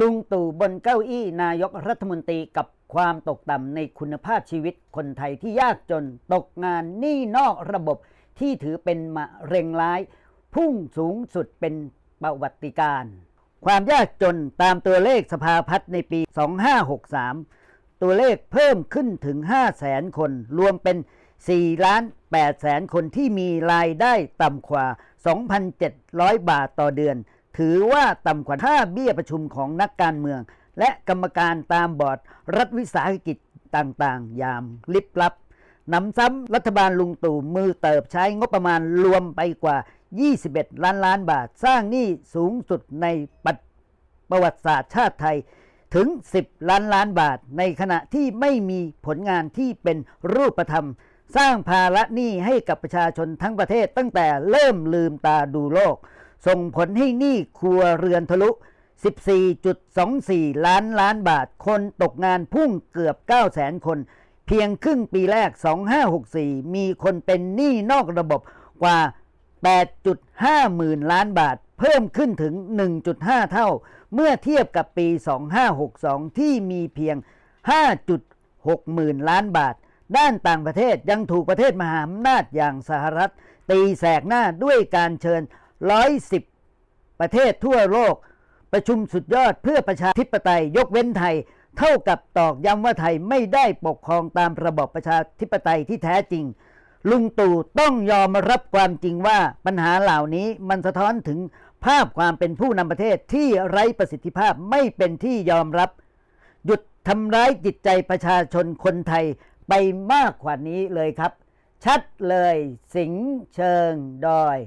ลุงตู่บนเก้าอี้นายกรัฐมนตรีกับความตกต่ำในคุณภาพชีวิตคนไทยที่ยากจนตกงานหนี้นอกระบบที่ถือเป็นมะเร็งร้าย พุ่งสูงสุดเป็นประวัติการณ์ความยากจนตามตัวเลขสภาพัฒน์ในปี 2563 ตัวเลขเพิ่มขึ้นถึง5 0 0แสนคน รวมเป็น 4 ล้าน8แสนคนที่มีรายได้ต่ำกว่า 2,700 บาทต่อเดือน ถือว่าต่ำกว่าค่าเบี้ยประชุมของนักการเมือง และกรรมการตามบอร์ดรัฐวิสาหกิจต่างๆ ยามลิบลับนำซ้ำรัฐบาลลุงตู่มือเติบใช้งบประมาณรวมไปกว่า 21 ล้านล้านบาท สร้างหนี้สูงสุดในปัประวัติศาสตร์ชาติไทยถึง 10 ล้านล้านบาท ในขณะที่ไม่มีผลงานที่เป็นรูปธรรม สร้างภาระหนี้ให้กับประชาชนทั้งประเทศตั้งแต่เริ่มลืมตาดูโลก ส่งผลให้หนี้ครัวเรือนทะลุ 14.24 ล้านล้านบาท คนตกงานพุ่งเกือบ9 0 0 0 0 0คน เพียงครึ่งปีแรก 2564 มีคนเป็นหนี้นอกระบบกว่า 8.5 หมื่นล้านบาท เพิ่มขึ้นถึง 1.5 เท่า เมื่อเทียบกับปี 2562 ที่มีเพียง 5.6 หมื่นล้านบาท ด้านต่างประเทศยังถูกประเทศมหาอำนาจอย่างสหรัฐ ตีแสกหน้าด้วยการเชิญ 110 ประเทศทั่วโลก ประชุมสุดยอดเพื่อประชาธิปไตยยกเว้นไทย เท่ากับตอกย้ำว่าไทยไม่ได้ปกครองตามระบอบประชาธิปไตยที่แท้จริง ลุงตู่ต้องยอมรับความจริงว่าปัญหาเหล่านี้มันสะท้อนถึงภาพความเป็นผู้นำประเทศที่ไร้ประสิทธิภาพไม่เป็นที่ยอมรับ หยุดทำร้ายจิตใจประชาชนคนไทยไปมากกว่านี้เลยครับ ชัดเลยสิงเชิงดอย